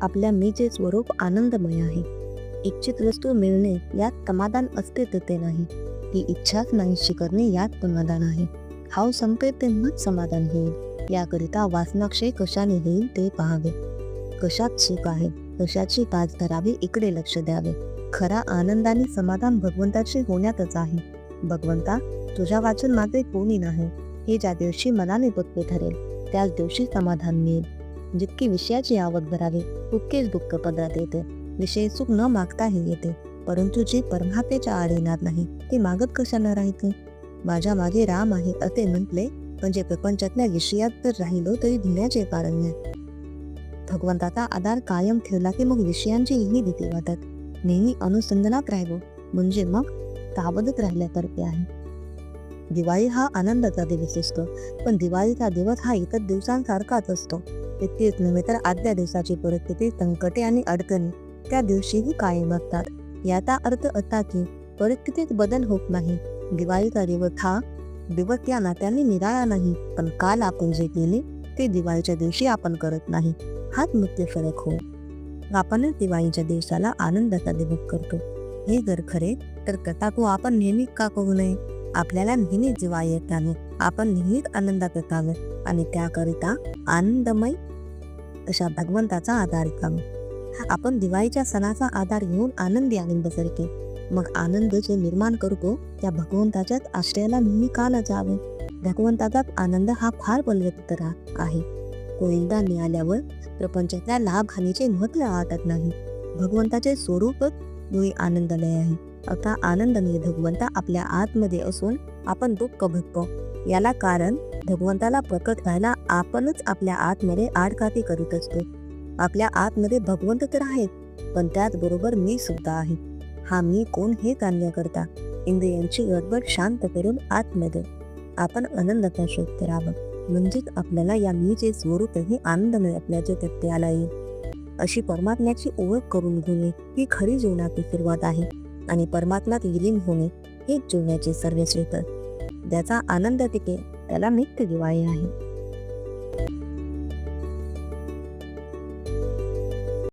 आपल्या मीचे स्वरूप आनंदमय आहे. इच्छित वस्तू मिळणे यात समाधान असते तर ते नाही. ही इच्छाच नाहीशी करणे यात समाधान आहे. हाव संपेल तेव्हाच समाधान होईल. याकरिता वासनाक्षय कशाने होईल ते पाहावे. कशात सुख आहे कशाची पाच धरावी इकडे लक्ष द्यावे. खरा आनंदाने समाधान भगवंताचे होण्यातच आहे. भगवंता तुझ्या वाचन माझे कोणी नाही. हे ज्या दिवशी मनाने पक्के ठरेल त्याच दिवशी समाधान मिळेल. जितकी विषयाची आवक धरावी तितकेच दुःख पदरात येते. विषय सुख न मागताही येते. परंतु जे परमात्म्याच्या आड येणार नाही ते मागत कशाला राहते? माझ्या मागे राम आहे असे म्हटले म्हणजे प्रपंचातल्या विषयात तर राहिलो तरी भिण्याचे कारण नाही. भगवंताचा आधार कायम ठेवला की मग विषयांचीही भीती वाटत. नेहमी अनुसंधानात राहिलो म्हणजे मग ताबदत राहिल्यासारखे आहे. दिवाळी हा आनंदाचा दिवस असतो. पण दिवाळीचा दिवस हा इतर दिवसांसारखाच असतो. इतकेच नव्हे तर आदल्या दिवसाची परिस्थिती संकटे आणि अडचणी त्या दिवशीही कायम असतात. याचा अर्थ असा की परिस्थितीत बदल होत नाही. दिवाळीचा दिवस हा दिवस या नात्याने निराळा नाही. पण काल आपण जे केले ते दिवाळीच्या दिवशी आपण करत नाही. हाच मुख्य फरक हो. आपणच दिवाळीच्या दिवसाला आनंदाचा दिवस करतो. हे जर खरे तर कथा तो आपण नेहमी का करू नये? आपल्याला नेहमी जीवा येत आपण नेहमीच आनंदात असावे आणि त्याकरिता आनंदमय अशा भगवंताचा आधार घ्यावा. आपण दिवाळीच्या सणाचा आधार घेऊन आनंदी आनंद सरके मग आनंद जे निर्माण करतो त्या भगवंताच्याच आश्रयाला नेहमी का न जावे? भगवंताचाच आनंद हा फार बलवत्तर आहे. तो एकदा मिळाल्यावर प्रपंचातल्या लाभ हानीचे महत्त्व वाटत नाही. भगवंताचे स्वरूपच मुळी आनंदलय आहे. आता आनंदमय भगवंता आपल्या आतमध्ये असून आपण दुःख भोगतो. याला कारण भगवंताला प्रकट व्हायला आपणच आपल्या आतमध्ये आडकाठी करत असतो. आपल्या आतमध्ये भगवंत तर आहेत पण त्याचबरोबर मी सुद्धा आहे. हा मी कोण हे करता इंद्रियांची गडबड शांत करून आतमध्ये आपण आनंदाचा शोध करावा. म्हणजेच आपल्याला या मीचे स्वरूपही आनंदमय असल्याचे तथ्याला येईल अशी परमात्म्याची ओळख करून घेणे ही खरी जीवनाची सुरुवात आहे. आणि परमात्म्यात विलीन होणे हेच जीवनाचे सर्वश्रेष्ठ. ज्याचा आनंद टिके त्याला नित्य दिवाळी आहे.